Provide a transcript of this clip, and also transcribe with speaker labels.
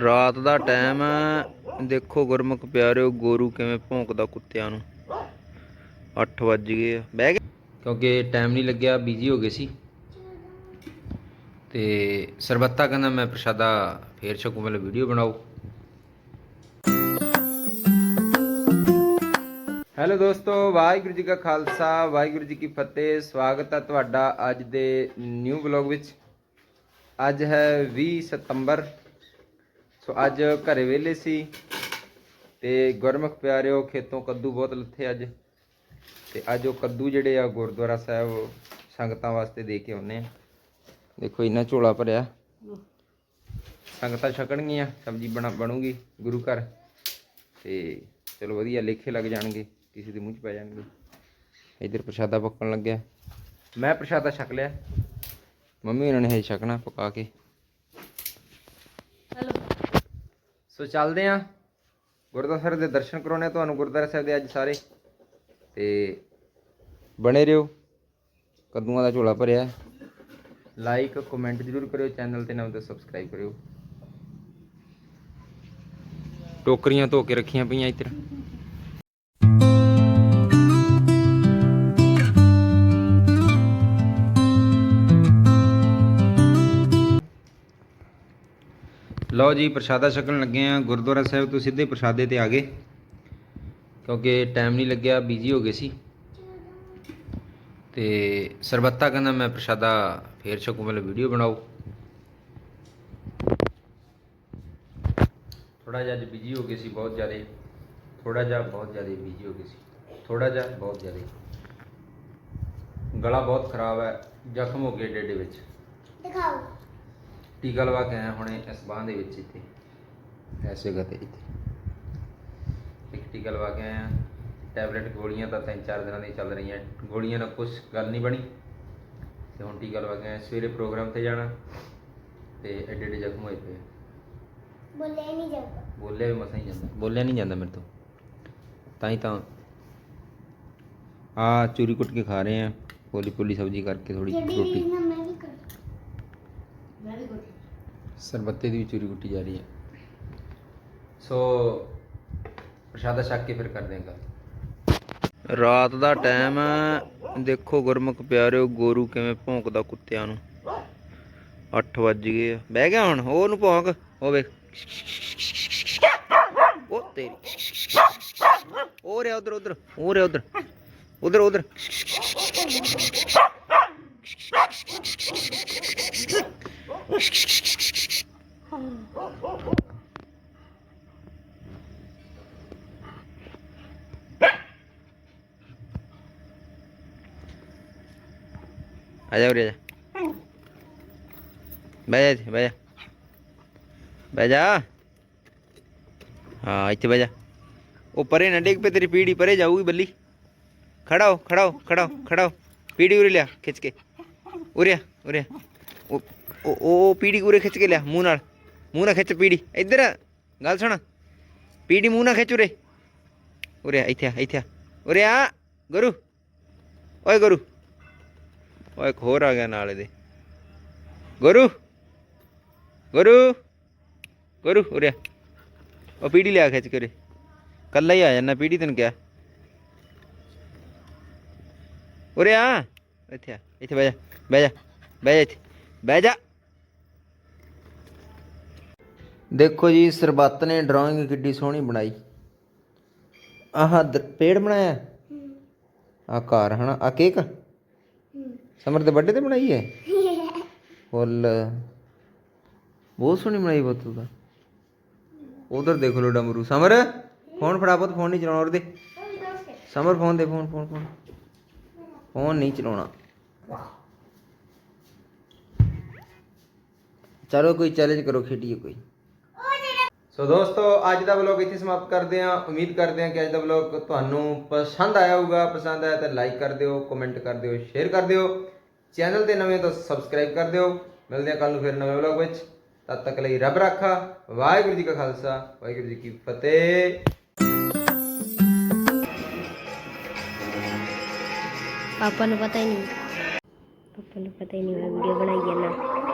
Speaker 1: ਰਾਤ ਦਾ ਟਾਈਮ ਹੈ ਦੇਖੋ ਗੁਰਮੁਖ ਪਿਆਰਿਓ, ਗੋਰੂ ਕਿਵੇਂ ਭੌਂਕਦਾ ਕੁੱਤਿਆਂ ਨੂੰ। 8 ਵੱਜ ਗਏ ਆ। ਬਹਿ ਗਏ? ਕਿਉਂਕਿ ਟਾਈਮ ਨਹੀਂ ਲੱਗਿਆ ਬਿਜ਼ੀ ਹੋ ਗਏ ਸੀ। ਤੇ ਸਰਬੱਤਾ ਕਹਿੰਦਾ ਮੈਂ ਪ੍ਰਸ਼ਾਦਾ ਫੇਰ ਛਕੂ ਮੇਲੇ ਵੀਡੀਓ ਬਣਾਓ। ਹੈਲੋ ਦੋਸਤੋ, ਵਾਹਿਗੁਰੂ ਜੀ ਕਾ ਖਾਲਸਾ, ਵਾਹਿਗੁਰੂ ਜੀ ਕੀ ਫਤਿਹ। ਸਵਾਗਤ ਹੈ ਤੁਹਾਡਾ ਅੱਜ ਦੇ ਨਿਊ ਵਲੌਗ ਵਿੱਚ। ਅੱਜ ਹੈ 20 ਸਤੰਬਰ। ਸੋ ਅੱਜ ਘਰੇ ਵਿਹਲੇ ਸੀ ਤੇ ਗੁਰਮੁਖ ਪਿਆਰਿਓ, ਖੇਤੋਂ ਕੱਦੂ ਬਹੁਤ ਲੱਥੇ ਅੱਜ। ਤੇ ਅੱਜ ਉਹ ਕੱਦੂ ਜਿਹੜੇ ਆ, ਗੁਰਦੁਆਰਾ ਸਾਹਿਬ ਸੰਗਤਾਂ ਵਾਸਤੇ ਦੇ ਕੇ ਆਉਨੇ ਆ। ਦੇਖੋ ਇੰਨਾ ਝੋਲਾ ਭਰਿਆ। ਸੰਗਤਾਂ ਛਕਣਗੀਆਂ, ਸਬਜ਼ੀ ਬਣਾ, ਬਣੂਗੀ ਗੁਰੂ ਘਰ। ਤੇ ਚਲੋ ਵਧੀਆ, ਲੇਖੇ ਲੱਗ ਜਾਣਗੇ, ਕਿਸੇ ਦੇ ਮੂੰਹ 'ਚ ਪੈ ਜਾਣਗੇ। ਇਧਰ ਪ੍ਰਸ਼ਾਦਾ ਪੱਕਣ ਲੱਗਿਆ। ਮੈਂ ਪ੍ਰਸ਼ਾਦਾ ਛਕ ਲਿਆ। ਮੰਮੀ ਉਹਨਾਂ ਨੇ ਹਜੇ ਛਕਣਾ, ਪਕਾ ਕੇ। ਸੋ ਚੱਲਦੇ ਆਂ। ਗੁਰਦੁਆਰਾ ਸਾਹਿਬ ਦੇ ਦਰਸ਼ਨ ਕਰਾਉਣੇ ਆ ਤੁਹਾਨੂੰ, ਗੁਰਦੁਆਰਾ ਸਾਹਿਬ ਦੇ ਅੱਜ ਸਾਰੇ। ਤੇ ਬਣੇ ਰਹੋ। ਕੱਦੂਆਂ ਦਾ ਝੋਲਾ ਭਰਿਆ ਲਾਈਕ ਕਮੈਂਟ ਜ਼ਰੂਰ ਕਰਿਓ, ਚੈਨਲ ਤੇ ਨਵੇਂ ਤੇ ਸਬਸਕ੍ਰਾਈਬ ਕਰਿਓ। ਟੋਕਰੀਆਂ ਧੋ ਕੇ ਰੱਖੀਆਂ ਪਈਆਂ ਇੱਧਰ। ਲਓ ਜੀ, ਪ੍ਰਸ਼ਾਦਾ ਛਕਣ ਲੱਗੇ ਆ ਗੁਰਦੁਆਰਾ ਸਾਹਿਬ ਤੋਂ ਸਿੱਧੇ ਪ੍ਰਸ਼ਾਦੇ ਤੇ ਆ ਗਏ। ਕਿਉਂਕਿ ਟਾਈਮ ਨਹੀਂ ਲੱਗਿਆ ਬਿਜ਼ੀ ਹੋ ਗਏ ਸੀ। ਤੇ ਸਰਬੱਤਾ ਕਹਿੰਦਾ ਮੈਂ ਪ੍ਰਸ਼ਾਦਾ ਫੇਰ ਛਕੂ ਮਤਲਬ ਵੀਡੀਓ ਬਣਾਓ। ਥੋੜਾ ਜਿਹਾ ਅੱਜ ਬਿਜ਼ੀ ਹੋ ਗਏ ਸੀ, ਬਹੁਤ ਜ਼ਿਆਦਾ। ਥੋੜਾ ਜਿਹਾ ਬਹੁਤ ਜ਼ਿਆਦਾ ਬਿਜ਼ੀ ਹੋ ਗਏ ਸੀ। ਥੋੜਾ ਜਿਹਾ ਬਹੁਤ ਜ਼ਿਆਦਾ। ਗਲਾ ਬਹੁਤ ਖਰਾਬ ਹੈ, ਜ਼ਖਮ ਹੋ ਗਏ ਡੇਡੇ ਵਿੱਚ।
Speaker 2: ਦਿਖਾਓ।
Speaker 1: ਟੀਕਾ ਲਵਾ ਕੇ ਆਇਆ ਹੁਣੇ ਇਸ ਬਾਂਹ ਦੇ ਵਿੱਚ ਇੱਥੇ ਐਸੇ ਗਤੇ ਇੱਥੇ। ਇੱਕ ਟੀਕਾ ਲਵਾ ਕੇ ਆਇਆ ਟੈਬਲੇਟ ਗੋਲੀਆਂ ਤਾਂ ਤਿੰਨ ਚਾਰ ਦਿਨਾਂ ਦੀ ਚੱਲ ਰਹੀਆਂ ਗੋਲੀਆਂ ਨਾਲ ਕੁਝ ਗੱਲ ਨਹੀਂ ਬਣੀ। ਤੇ ਹੁਣ ਟੀਕਾ ਲਵਾ ਕੇ ਆਇਆ ਸਵੇਰੇ ਪ੍ਰੋਗਰਾਮ ਤੇ ਜਾਣਾ ਤੇ ਐਡੇ ਐਡੇ ਜ਼ਖਮ ਹੋਏ ਪਏ
Speaker 2: ਬੋਲੇ ਨਹੀਂ ਜਾਂਦਾ।
Speaker 1: ਬੋਲਿਆ ਵੀ ਮਸਾਂ ਹੀ ਜਾਂਦਾ ਬੋਲਿਆ ਨਹੀਂ ਜਾਂਦਾ ਮੇਰੇ ਤੋਂ। ਤਾਂ ਹੀ ਤਾਂ ਆ ਚੂਰੀ ਕੁੱਟ ਕੇ ਖਾ ਰਹੇ ਆ ਪੋਲੀ ਪੋਲੀ ਸਬਜ਼ੀ ਕਰਕੇ ਥੋੜੀ ਰੋਟੀ।
Speaker 2: ਮੈਂ ਵੀ ਕਰ। ਵੈਰੀ ਗੁੱਡ
Speaker 1: ਸਰਬੱਤੇ ਦੀ ਵੀ ਚੂਰੀ ਕੁੱਟੀ ਜਾ ਰਹੀ ਹੈ। ਸੋ ਪ੍ਰਸ਼ਾਦਾ ਛਕ ਕੇ ਫਿਰ ਕਰਦੇ ਹਾਂ ਗੱਲ। ਰਾਤ ਦਾ ਟਾਈਮ ਦੇਖੋ ਗੁਰਮੁਖ ਪਿਆਰਿਓ, ਗੋਰੂ ਕਿਵੇਂ ਭੌਂਕਦਾ ਕੁੱਤਿਆਂ ਨੂੰ। 8 ਵੱਜ ਗਏ ਆ। ਬਹਿ ਗਿਆ ਹੁਣ ਉਹ ਨੂੰ ਭੌਂਕ। ਉਹ ਵੇਖ। ਉਹ ਤੇਰੀ। ਉਹ ਰਿਹਾ ਉਧਰ ਉਧਰ। ਉਹ ਰਿਹਾ ਉਧਰ। ਉਧਰ ਉਧਰ। ਆ ਜਾ ਉਰੇ ਆ ਜਾ ਬਹਿ ਜਾ ਇੱਥੇ, ਬਹਿ ਜਾ ਬਹਿ ਜਾ ਹਾਂ ਇੱਥੇ ਬਹਿ ਜਾ ਉਹ ਪਰੇ ਨਾ ਡਿੱਗ ਪੇ ਤੇਰੀ ਪੀੜੀ ਪਰੇ ਜਾਊਗੀ ਬੱਲੀ ਖੜਾ ਹੋ ਖੜਾ ਹੋ ਖੜਾ ਹੋ ਖੜਾ ਹੋ ਪੀੜੀ ਉਰੇ ਲਿਆ ਖਿੱਚ ਕੇ ਉਰੇ ਆ ਉਰੇ ਆ। ਉਹ ਮੂੰਹ ਨਾ ਖਿੱਚ ਪੀੜੀ ਇੱਧਰ। ਗੱਲ ਸੁਣ। ਪੀੜੀ ਮੂੰਹ ਨਾ ਖਿੱਚ ਉਰੇ। ਉਰੇ ਆ, ਇੱਥੇ ਆ ਇੱਥੇ ਆ। ਉਰੇ ਆ ਗੁਰੂ। ਓਏ ਗੁਰੂ। ਓਏ ਇੱਕ ਹੋਰ ਆ ਗਿਆ ਨਾਲ ਇਹਦੇ। ਗੁਰੂ। ਗੁਰੂ। ਗੁਰੂ ਉਰੇ ਉਹ ਪੀੜੀ ਲਿਆ ਖਿੱਚ ਕੇ ਉਰੇ। ਕੱਲਾ ਹੀ ਆ ਜਾਣਾ ਪੀੜੀ ਤੈਨੂੰ ਕਿਹਾ। ਉਰੇ ਆ। ਇੱਥੇ ਆ ਇੱਥੇ ਬਹਿ ਜਾ ਬਹਿ ਜਾ ਬਹਿ ਜਾ ਇੱਥੇ। ਬਹਿ ਜਾ। ਦੇਖੋ ਜੀ, ਸਰਬੱਤ ਨੇ ਡਰਾਇੰਗ ਕਿੱਡੀ ਸੋਹਣੀ ਬਣਾਈ। ਆਹ ਦ- ਪੇੜ ਬਣਾਇਆ? ਆ ਘਰ, ਹਨਾ? ਆ ਕੇਕ ਸਮਰ ਦੇ ਬਰਥਡੇ ਤੇ ਬਣਾਈ ਹੈ? ਫੁੱਲ। ਬਹੁਤ ਸੋਹਣੀ ਬਣਾਈ ਬਤ ਦਾ ਤਾਂ। ਉਧਰ ਦੇਖ ਲੋ ਡਮਰੂ। ਸਮਰ ਫੋਨ ਫੜਾ ਪੁੱਤ ਫੋਨ ਨਹੀਂ ਚਲਾਉਣਾ ਉਹਦੇ ਸਮਰ ਫੋਨ ਦੇ ਫੋਨ ਫੋਨ ਫੋਨ ਫੋਨ ਨਹੀਂ ਚਲਾਉਣਾ। ਚਲੋ ਕੋਈ ਚੈਲੰਜ ਕਰੋ, ਖੇਡੀਏ ਕੋਈ। ਸੋ ਦੋਸਤੋ, ਅੱਜ ਦਾ ਵਲੌਗ ਇੱਥੇ ਸਮਾਪਤ ਕਰਦੇ ਹਾਂ। ਉਮੀਦ ਕਰਦੇ ਹਾਂ ਕਿ ਅੱਜ ਦਾ ਵਲੌਗ ਤੁਹਾਨੂੰ ਪਸੰਦ ਆਇਆ ਹੋਊਗਾ। ਪਸੰਦ ਆਇਆ ਤਾਂ ਲਾਈਕ ਕਰ ਦਿਓ ਕਮੈਂਟ ਕਰ ਦਿਓ ਸ਼ੇਅਰ ਕਰ ਦਿਓ। ਚੈਨਲ ਤੇ ਨਵੇਂ ਹੋ ਤਾਂ ਸਬਸਕ੍ਰਾਈਬ ਕਰ ਦਿਓ। ਮਿਲਦੇ ਹਾਂ ਕੱਲ ਨੂੰ ਫਿਰ ਨਵੇਂ ਵਲੌਗ ਵਿੱਚ। ਤਦ ਤੱਕ ਲਈ ਰੱਬ ਰੱਖਾ। ਵਾਹਿਗੁਰੂ ਜੀ ਕਾ ਖਾਲਸਾ। ਵਾਹਿਗੁਰੂ ਜੀ ਕੀ ਫਤਿਹ।
Speaker 2: ਪਾਪਾ ਨੂੰ ਪਤਾ ਹੀ ਨਹੀਂ। ਪਾਪਾ ਨੂੰ ਪਤਾ ਹੀ ਨਹੀਂ ਮੈਂ ਵੀਡੀਓ ਬਣਾਈ ਹੈ ਨਾ।